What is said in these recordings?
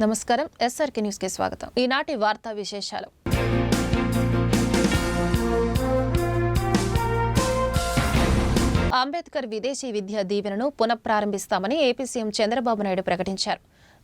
నమస్కారం. ఎస్ఆర్కే న్యూస్కి స్వాగతం. ఈనాటి వార్తా విశేషాలు. అంబేద్కర్ విదేశీ విద్యా దీవెనను పునఃప్రారంభిస్తామని ఏపీ సీఎం చంద్రబాబు నాయుడు ప్రకటించారు.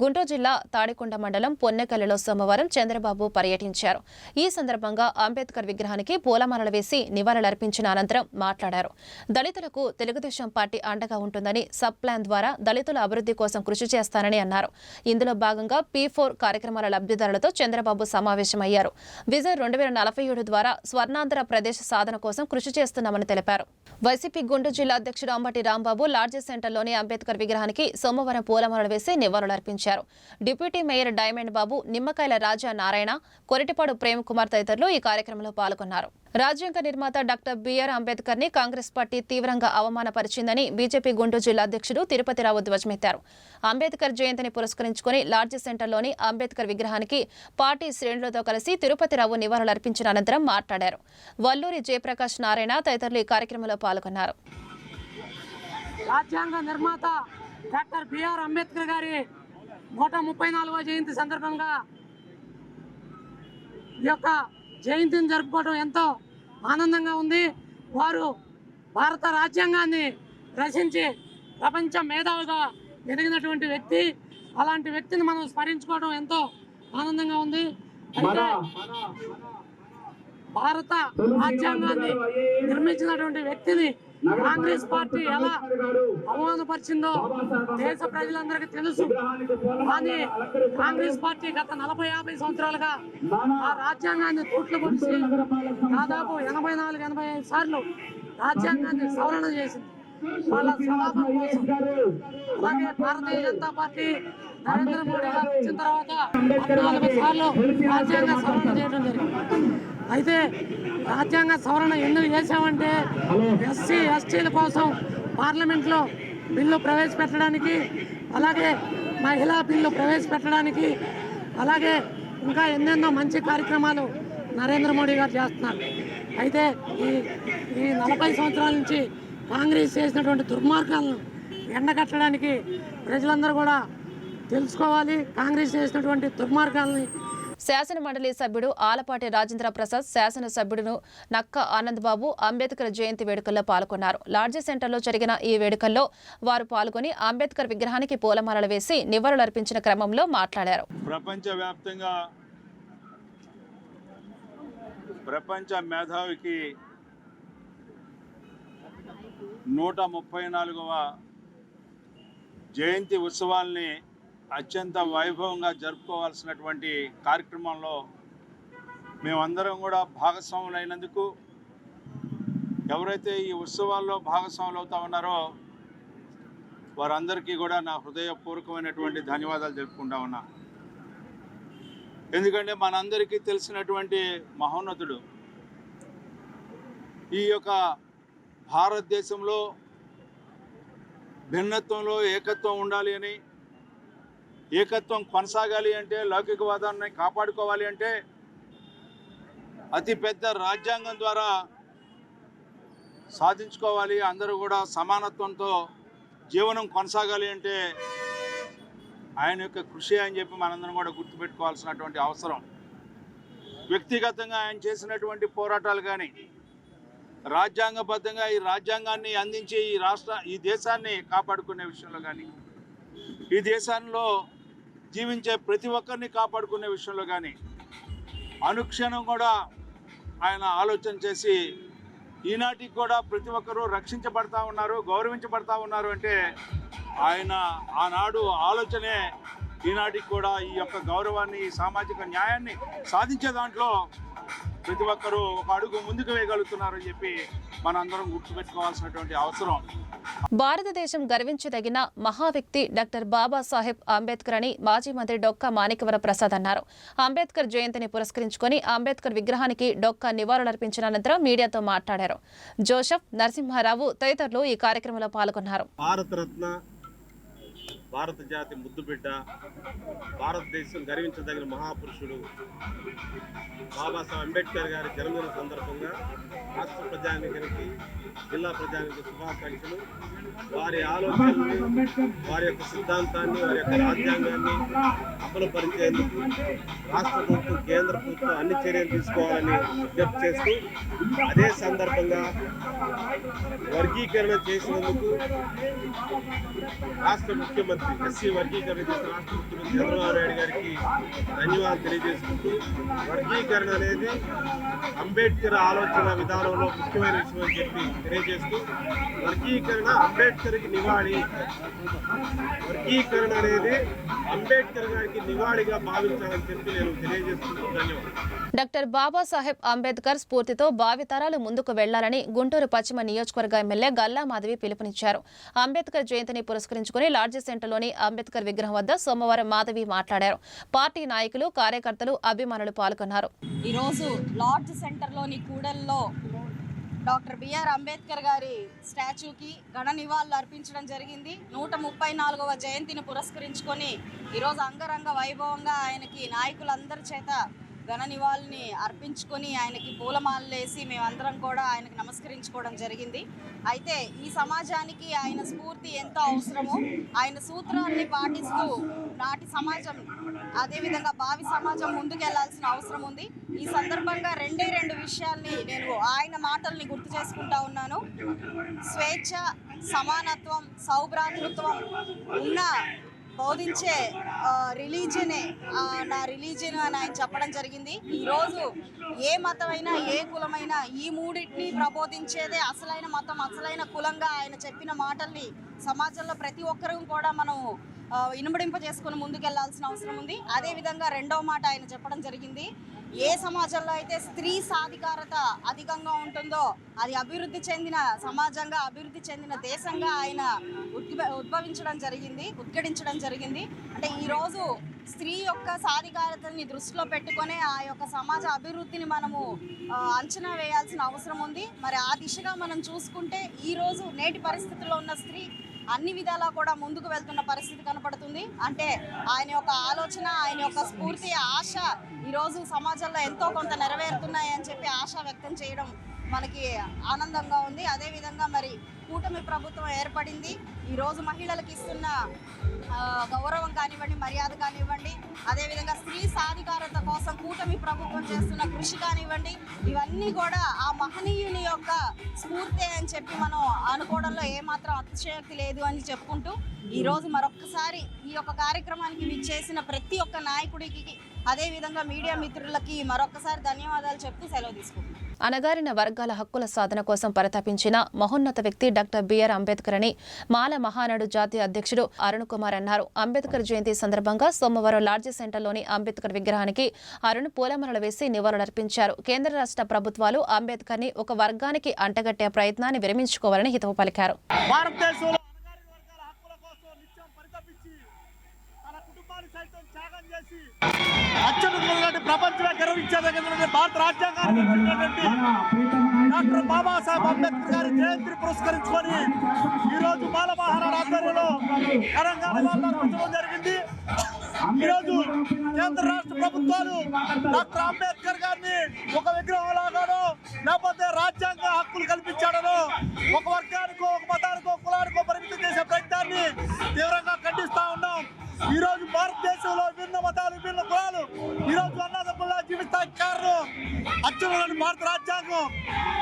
గుంటూరు జిల్లా తాడికొండ మండలం పొన్నెకల్లులో సోమవారం చంద్రబాబు పర్యటించారు. ఈ సందర్భంగా అంబేద్కర్ విగ్రహానికి పూలమాలలు వేసి నివాళులర్పించిన అనంతరం మాట్లాడారు. దళితులకు తెలుగుదేశం పార్టీ అండగా ఉంటుందని సబ్ ప్లాన్ ద్వారా దళితుల అభివృద్ధి కోసం కృషి చేస్తానని అన్నారు. ఇందులో భాగంగా పీ ఫోర్ కార్యక్రమాల లబ్ధిదారులతో చంద్రబాబు సమావేశమయ్యారు. విజన్ రెండు వేల నలభై ఏడు ద్వారా స్వర్ణాంధ్ర ప్రదేశ్ సాధన కోసం కృషి చేస్తున్నామని తెలిపారు. వైసీపీ గుంటూరు జిల్లా అధ్యక్షుడు అంబటి రాంబాబు లార్జెస్ సెంటర్లోని అంబేద్కర్ విగ్రహానికి సోమవారం పూలమాలలు వేసి నివాళులర్పించారు డిప్యూటీ మేయర్ డైమండ్ బాబు నిమ్మకాయల రాజా నారాయణ కొరిటిపాడు ప్రేమ్ కుమార్ తదితరులు ఈ కార్యక్రమంలో పాల్గొన్నారు. రాజ్యాంగ నిర్మాత డాక్టర్ బిఆర్ అంబేద్కర్ని కాంగ్రెస్ పార్టీ తీవ్రంగా అవమానపరిచిందని బీజేపీ గుంటూరు జిల్లా అధ్యక్షుడు తిరుపతిరావు ధ్వజమెత్తారు. అంబేద్కర్ జయంతిని పురస్కరించుకుని లార్జీ సెంటర్లోని అంబేద్కర్ విగ్రహానికి పార్టీ శ్రేణులతో కలిసి తిరుపతిరావు నివాళులర్పించిన అనంతరం మాట్లాడారు. వల్లూరి జయప్రకాష్ నారాయణ తదితరులు ఈ కార్యక్రమంలో పాల్గొన్నారు. రాజ్యాంగ నిర్మాత డాక్టర్ బిఆర్ అంబేద్కర్ గారి నూట ముప్పై నాలుగవ జయంతి సందర్భంగా ఈ యొక్క జయంతిని జరుపుకోవడం ఎంతో ఆనందంగా ఉంది. వారు భారత రాజ్యాంగాన్ని రచించి ప్రపంచ మేధావిగా ఎదిగినటువంటి వ్యక్తి. అలాంటి వ్యక్తిని మనం స్మరించుకోవడం ఎంతో ఆనందంగా ఉంది. భారత రాజ్యాంగాన్ని నిర్మించినటువంటి వ్యక్తిని కాంగ్రెస్ పార్టీ ఎలా అవమానపరిచిందో దేశ ప్రజలందరికీ తెలుసు. కానీ కాంగ్రెస్ పార్టీ గత నలభై యాభై సంవత్సరాలుగా ఆ రాజ్యాంగాన్ని తూట్లు పొడిచి దాదాపు ఎనభై నాలుగు ఎనభై ఐదు సార్లు రాజ్యాంగాన్ని సవరణ చేసింది. వాళ్ళ కోసం అలాగే భారతీయ జనతా పార్టీ నరేంద్ర మోడీ గారు వచ్చిన తర్వాత పద్నాలుగు సార్లు రాజ్యాంగ సవరణ చేయడం జరిగింది. అయితే రాజ్యాంగ సవరణ ఎందుకు చేశామంటే ఎస్సీ ఎస్టీల కోసం పార్లమెంట్లో బిల్లు ప్రవేశపెట్టడానికి అలాగే మహిళా బిల్లు ప్రవేశపెట్టడానికి అలాగే ఇంకా ఎన్నెన్నో మంచి కార్యక్రమాలు నరేంద్ర మోడీ గారు చేస్తున్నారు. అయితే ఈ ఈ నలభై సంవత్సరాల నుంచి కాంగ్రెస్ చేసినటువంటి దుర్మార్గాలను ఎండగట్టడానికి ప్రజలందరూ కూడా తెలుసుకోవాలి. కాంగ్రెస్ చేసినటువంటి దుర్మార్గాలని శాసన మండలి సభ్యుడు ఆలపాటి రాజేంద్ర ప్రసాద్ శాసన సభ్యుడును నక్క ఆనంద్ బాబు అంబేద్కర్ జయంతి వేడుకల్లో పాల్గొన్నారు. లార్జీ సెంటర్లో జరిగిన ఈ వేడుకల్లో వారు పాల్గొని అంబేద్కర్ విగ్రహానికి పూలమాలలు వేసి నివాళులర్పించిన క్రమంలో మాట్లాడారు. ప్రపంచవ్యాప్తంగా ప్రపంచ మేధావికి నూట ముప్పై నాలుగవ జయంతి ఉత్సవాల్ని అత్యంత వైభవంగా జరుపుకోవాల్సినటువంటి కార్యక్రమంలో మేమందరం కూడా భాగస్వాములైనందుకు ఎవరైతే ఈ ఉత్సవాల్లో భాగస్వాములు అవుతా ఉన్నారో వారందరికీ కూడా నా హృదయపూర్వకమైనటువంటి ధన్యవాదాలు తెలుపుకుంటా ఉన్నా. ఎందుకంటే మనందరికీ తెలిసినటువంటి మహోన్నతుడు ఈ యొక్క భారతదేశంలో భిన్నత్వంలో ఏకత్వం ఉండాలి అని ఏకత్వం కొనసాగాలి అంటే లౌకికవాదాన్ని కాపాడుకోవాలి అంటే అతి పెద్ద రాజ్యాంగం ద్వారా సాధించుకోవాలి అందరూ కూడా సమానత్వంతో జీవనం కొనసాగాలి అంటే ఆయన యొక్క కృషి అని చెప్పి మనందరం కూడా గుర్తుపెట్టుకోవాల్సినటువంటి అవసరం. వ్యక్తిగతంగా ఆయన చేసినటువంటి పోరాటాలు కానీ రాజ్యాంగబద్ధంగా ఈ రాజ్యాంగాన్ని అందించి ఈ రాష్ట్ర ఈ దేశాన్ని కాపాడుకునే విషయంలో కానీ ఈ దేశంలో జీవించే ప్రతి ఒక్కరిని కాపాడుకునే విషయంలో కానీ అనుక్షణం కూడా ఆయన ఆలోచన చేసి ఈనాటికి కూడా ప్రతి ఒక్కరూ రక్షించబడతా ఉన్నారు గౌరవించబడతా ఉన్నారు అంటే ఆయన ఆనాడు ఆలోచనే ఈనాటికి కూడా ఈ యొక్క గౌరవాన్ని ఈ సామాజిక న్యాయాన్ని సాధించే దాంట్లో ప్రతి ఒక్కరూ ఒక అడుగు ముందుకు వేయగలుగుతున్నారని చెప్పి మనందరం గుర్తుపెట్టుకోవాల్సినటువంటి అవసరం. భారతదేశం గర్వించదగిన మహా వ్యక్తి డాక్టర్ బాబాసాహెబ్ అంబేద్కర్ అని మాజీ మంత్రి డొక్కా మాణికవర ప్రసాద్ అన్నారు. అంబేద్కర్ జయంతిని పురస్కరించుకొని అంబేద్కర్ విగ్రహానికి డొక్కా నివాళులర్పించిన అనంతరం మీడియాతో మాట్లాడారు. జోసెఫ్ నరసింహారావు తదితరులు ఈ కార్యక్రమంలో పాల్గొన్నారు. భారతరత్న భారత జాతి ముద్దుబిడ్డ భారతదేశం గర్వించదగిన మహాపురుషుడు బాబాసాహెబ్ అంబేద్కర్ గారి జన్మదిన సందర్భంగా రాష్ట్ర ప్రజానికానికి జిల్లా ప్రజానికి శుభాకాంక్షలు. వారి ఆలోచనల్ని వారి యొక్క సిద్ధాంతాన్ని వారి యొక్క రాజ్యాంగాన్ని అమలు పరిచేందుకు రాష్ట్ర ప్రభుత్వం కేంద్ర ప్రభుత్వం అన్ని చర్యలు తీసుకోవాలని విజ్ఞప్తి చేస్తూ అదే సందర్భంగా వర్గీకరణ చేసినందుకు రాష్ట్ర ముఖ్యమంత్రి ఎస్సీ వర్గీకరణ చేసిన రాష్ట్ర ముఖ్యమంత్రి చంద్రబాబు నాయుడు గారికి ధన్యవాదాలు తెలియజేసుకుంటూ వర్గీకరణ అనేది అంబేద్కర్ ఆలోచన విధానంలో ముఖ్యమైన విషయం అని చెప్పి తెలియజేస్తూ వర్గీకరణ అంబేద్కర్కి నివాళి. వర్గీకరణ అనేది అంబేద్కర్ గారికి నివాళిగా భావించాలని చెప్పి నేను తెలియజేస్తున్నాను ధన్యవాదాలు. డాక్టర్ బాబాసాహెబ్ అంబేద్కర్ స్ఫూర్తితో భావితరాలు ముందుకు వెళ్ళాలని గుంటూరు పశ్చిమ నియోజకవర్గ ఎమ్మెల్యే గల్లా మాధవి పిలుపునిచ్చారు. అంబేద్కర్ జయంతిని పురస్కరించుకుని లార్జీ నగరంలోని అంబేద్కర్ విగ్రహం వద్ద సోమవారం మాధవి మాట్లాడారు. పార్టీ నాయకులు కార్యకర్తలు అభిమానులు పాల్గొన్నారు. ఈరోజు లార్జ్ సెంటర్లోని కూడల్లో డాక్టర్ బిఆర్ అంబేద్కర్ గారి స్టాచ్యూకి ఘన నివాళులు అర్పించడం జరిగింది. నూట ముప్పై నాలుగవ జయంతిని పురస్కరించుకొని ఈరోజు అంగరంగ వైభవంగా ఆయనకి నాయకులందరి చేత ఘన నివాళుని అర్పించుకొని ఆయనకి పూలమాలలు వేసి మేమందరం కూడా ఆయనకు నమస్కరించుకోవడం జరిగింది. అయితే ఈ సమాజానికి ఆయన స్ఫూర్తి ఎంతో అవసరమో ఆయన సూత్రాన్ని పాటిస్తూ నాటి సమాజం అదేవిధంగా భావి సమాజం ముందుకెళ్ళాల్సిన అవసరం ఉంది. ఈ సందర్భంగా రెండే రెండు విషయాల్ని నేను ఆయన మాటల్ని గుర్తు చేసుకుంటా ఉన్నాను. స్వేచ్ఛ సమానత్వం సౌభ్రాతృత్వం ఉన్న బోధించే రిలీజనే నా రిలీజన్ అని ఆయన చెప్పడం జరిగింది. ఈరోజు ఏ మతమైనా ఏ కులమైనా ఈ మూడింటిని ప్రబోధించేదే అసలైన మతం అసలైన కులంగా ఆయన చెప్పిన మాటల్ని సమాజంలో ప్రతి ఒక్కరూ కూడా మనం ఇనుమడింప చేసుకుని ముందుకెళ్ళాల్సిన అవసరం ఉంది. అదేవిధంగా రెండవ మాట ఆయన చెప్పడం జరిగింది. ఏ సమాజంలో అయితే స్త్రీ సాధికారత అధికంగా ఉంటుందో అది అభివృద్ధి చెందిన సమాజంగా అభివృద్ధి చెందిన దేశంగా ఆయన ఉద్భవించడం జరిగింది ఉద్ఘటించడం జరిగింది. అంటే ఈరోజు స్త్రీ యొక్క సాధికారతని దృష్టిలో పెట్టుకొని ఆ యొక్క సమాజ అభివృద్ధిని మనము అంచనా వేయాల్సిన అవసరం ఉంది. మరి ఆ దిశగా మనం చూసుకుంటే ఈరోజు నేటి పరిస్థితుల్లో ఉన్న స్త్రీ అన్ని విధాలా కూడా ముందుకు వెళ్తున్న పరిస్థితి కనపడుతుంది. అంటే ఆయన యొక్క ఆలోచన ఆయన యొక్క స్ఫూర్తి ఆశ ఈరోజు సమాజంలో ఎంతో కొంత నెరవేరుతున్నాయి అని చెప్పి ఆశ వ్యక్తం చేయడం మనకి ఆనందంగా ఉంది. అదేవిధంగా మరి కూటమి ప్రభుత్వం ఏర్పడింది. ఈరోజు మహిళలకు ఇస్తున్న గౌరవం కానివ్వండి మర్యాద కానివ్వండి అదేవిధంగా స్త్రీ సాధికారత కోసం కూటమి ప్రభుత్వం చేస్తున్న కృషి కానివ్వండి ఇవన్నీ కూడా ఆ మహనీయుని యొక్క స్ఫూర్తి అని చెప్పి మనం అనుకోవడంలో ఏమాత్రం అతిశయోక్తి లేదు అని చెప్పుకుంటూ ఈరోజు మరొక్కసారి ఈ యొక్క కార్యక్రమానికి విచ్చేసిన ప్రతి ఒక్క నాయకుడికి అదేవిధంగా మీడియా మిత్రులకి మరొక్కసారి ధన్యవాదాలు చెప్తూ సెలవు తీసుకుంటున్నాను. అణగారిన వర్గాల హక్కుల సాధన కోసం పరితపించిన మహోన్నత వ్యక్తి డాక్టర్ బిఆర్ అంబేద్కర్ అని మాల మహానాడు జాతీయ అధ్యక్షుడు అరుణ్ కుమార్ అన్నారు. అంబేద్కర్ జయంతి సందర్భంగా సోమవారం లార్జీ సెంటర్లోని అంబేద్కర్ విగ్రహానికి అరుణ్ పూలమరలు వేసి నివాళులర్పించారు. కేంద్ర రాష్ట్ర ప్రభుత్వాలు అంబేద్కర్ని ఒక వర్గానికి అంటగట్టే ప్రయత్నాన్ని విరమించుకోవాలని హితవు పలికారు. భారతదేశంలో కుటుంబాన్ని సైతం త్యాగం చేసి అత్యున్నతమైనటువంటి ప్రపంచమే గర్వించేదగినటువంటి భారత రాజ్యాంగాన్ని డాక్టర్ బాబాసాహెబ్ అంబేద్కర్ గారి జయంతిని పురస్కరించుకొని ఈ రోజు బాల మహారాణ ఆధ్వర్యంలో తెలంగాణ అర్పించడం జరిగింది. ఈ రోజు కేంద్ర రాష్ట్ర ప్రభుత్వాలు డాక్టర్ అంబేద్కర్ గారిని ఒక విగ్రహం లాగానో లేకపోతే రాజ్యాంగ హక్కులు కల్పించాడనో ఒక వర్గానికో ఒక మతానికో కులానికో పరిమితం చేసే ప్రయత్నాన్ని తీవ్రంగా ఖండిస్తా ఉన్నాం ఈరోజు భారతదేశంలో విభిన్న మతాలు విభిన్న కులాలు ఈ రోజు అన్నదమ్ముల్లా జీవిస్తానికి కారణం అత్యున్నత భారత రాజ్యాంగం.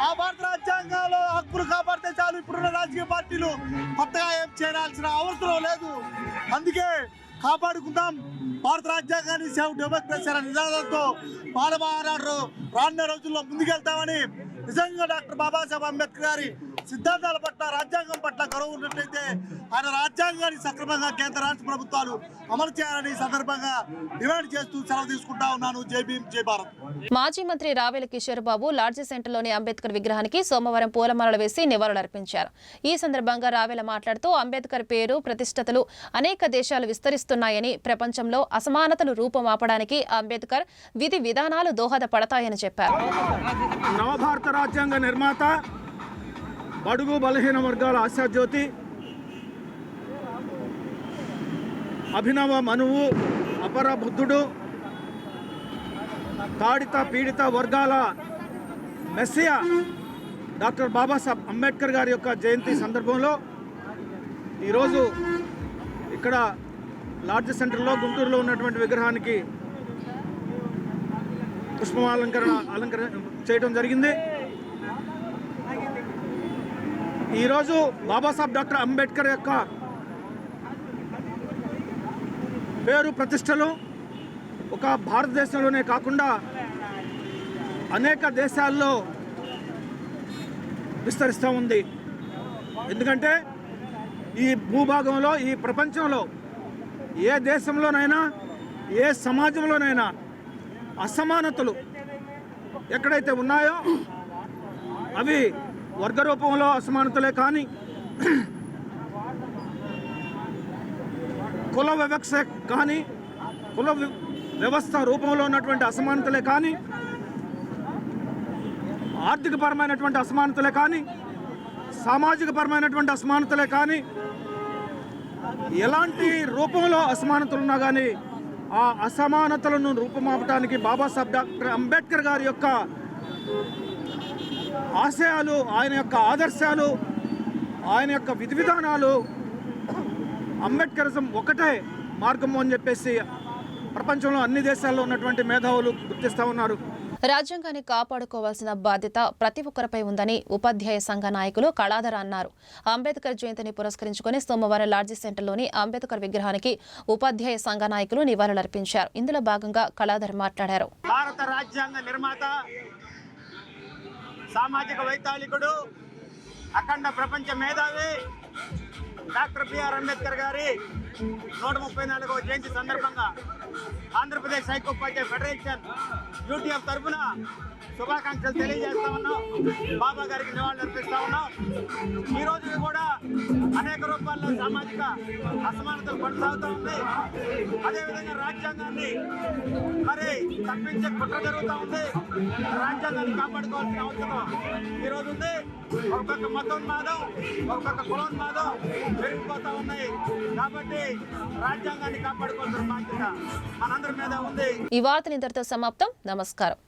ఆ భారత రాజ్యాంగంలో హక్కులు కాపాడితే చాలు ఇప్పుడున్న రాజకీయ పార్టీలు కొత్తగా ఏం చేయాల్సిన అవసరం లేదు. అందుకే కాపాడుకుందాం. భారత రాజ్యాంగాన్ని సేవ్ డెమోక్రసీ అనే నినాదంతో బాలమహారాడు రానున్న రోజుల్లో ముందుకెళ్తామని నిజంగా డాక్టర్ బాబాసాహెబ్ అంబేద్కర్ గారి సిద్ధాంతాల పట్ల రాజ్యాంగం పట్ల గౌరవం ఉన్నట్లయితే ఆయన రాజ్యాంగాన్ని సక్రమంగా కేంద్ర రాష్ట్ర ప్రభుత్వాలు అమలు చేయాలని సందర్భంగా డిమాండ్ చేస్తూ సెలవు తీసుకుంటా ఉన్నాను. జై భీమ్ జై భారత్. మాజీ మంత్రి రావెల కిషోర్ బాబు లార్జీ సెంటర్లోని అంబేద్కర్ విగ్రహానికి సోమవారం పూలమాలలు వేసి నివాళులర్పించారు ఈ సందర్భంగా రావెల మాట్లాడుతూ అంబేద్కర్ పేరు ప్రతిష్టతలు అనేక దేశాలు విస్తరిస్తున్నాయని ప్రపంచంలో అసమానతలు రూపుమాపడానికి అంబేద్కర్ విధి విధానాలు దోహదపడతాయని చెప్పారు. నవభారత రాజ్యాంగ నిర్మాత బడుగు బలహీన వర్గాల ఆశాజ్యోతి అభినవ మనువు అపర బుద్ధుడు తాడిత పీడిత వర్గాల మెస్సియా డాక్టర్ బాబాసాహెబ్ అంబేద్కర్ గారి యొక్క జయంతి సందర్భంలో ఈరోజు ఇక్కడ లార్జ్ సెంటర్లో గుంటూరులో ఉన్నటువంటి విగ్రహానికి పుష్పమాలంకరణ అలంకరణ చేయడం జరిగింది. ఈరోజు బాబాసాహెబ్ డాక్టర్ అంబేద్కర్ యొక్క పేరు ప్రతిష్టలు ఒక భారతదేశంలోనే కాకుండా అనేక దేశాల్లో విస్తరిస్తూ ఉంది. ఎందుకంటే ఈ భూభాగంలో ఈ ప్రపంచంలో ఏ దేశంలోనైనా ఏ సమాజంలోనైనా అసమానతలు ఎక్కడైతే ఉన్నాయో అవి వర్గ రూపంలో అసమానతలే కానీ కుల వివక్ష కానీ కుల వ్యవస్థ రూపంలో ఉన్నటువంటి అసమానతలే కానీ ఆర్థికపరమైనటువంటి అసమానతలే కానీ సామాజిక పరమైనటువంటి అసమానతలే కానీ ఎలాంటి రూపంలో అసమానతలు ఉన్నా కానీ ఆ అసమానతలను రూపుమాపటానికి బాబాసాహెబ్ డాక్టర్ అంబేద్కర్ గారి యొక్క ఆశయాలు ఆయన యొక్క ఆదర్శాలు ఆయన యొక్క విధి విధానాలు అంబేద్కరిజం ఒకటే మార్గము అని చెప్పేసి ప్రపంచంలో అన్ని దేశాల్లో ఉన్నటువంటి మేధావులు గుర్తిస్తూ ఉన్నారు. రాజ్యాంగాన్ని కాపాడుకోవాల్సిన బాధ్యత ప్రతి ఒక్కరిపై ఉందని ఉపాధ్యాయ సంఘ నాయకులు కళాధర అన్నారు. అంబేద్కర్ జయంతిని పురస్కరించుకుని సోమవారం లార్జీ సెంటర్లోని అంబేద్కర్ విగ్రహానికి ఉపాధ్యాయ సంఘ నాయకులు నివాళులర్పించారు. ఇందులో భాగంగా కళాధర్ మాట్లాడారు. భారత రాజ్యాంగ నిర్మాత సామాజిక వైతాళికుడు అఖండ ప్రపంచ మేధావి డాక్టర్ బిఆర్ అంబేద్కర్ గారి నూట ముప్పై నాలుగవ జయంతి సందర్భంగా ఆంధ్రప్రదేశ్ హైకోపాధ్యాయ ఫెడరేషన్ యూటీఎఫ్ తరఫున శుభాకాంక్షలు తెలియజేస్తా ఉన్నాం బాబా గారికి నివాళులు అర్పిస్తా ఉన్నాం. ఈ రోజు కూడా అనేక రూపాల్లో సామాజిక అసమానతలు కొనసాగుతూ ఉంది. అదేవిధంగా రాజ్యాంగాన్ని మరి తప్పించే కుట్ర జరుగుతూ ఉంది. రాజ్యాంగాన్ని కాపాడుకోవాల్సిన అవసరం ఈ రోజు ఉంది. ఒక్కొక్క మతోన్మాదం ఒక్కొక్క కులోన్మాదం పెరిగిపోతూ ఉన్నాయి. కాబట్టి రాజ్యాంగాన్ని కాపాడుకోవాల్సిన బాధ్యత మనందరి మీద ఉంది. ఈ వార్త ఇంతటితో సమాప్తం. నమస్కారం.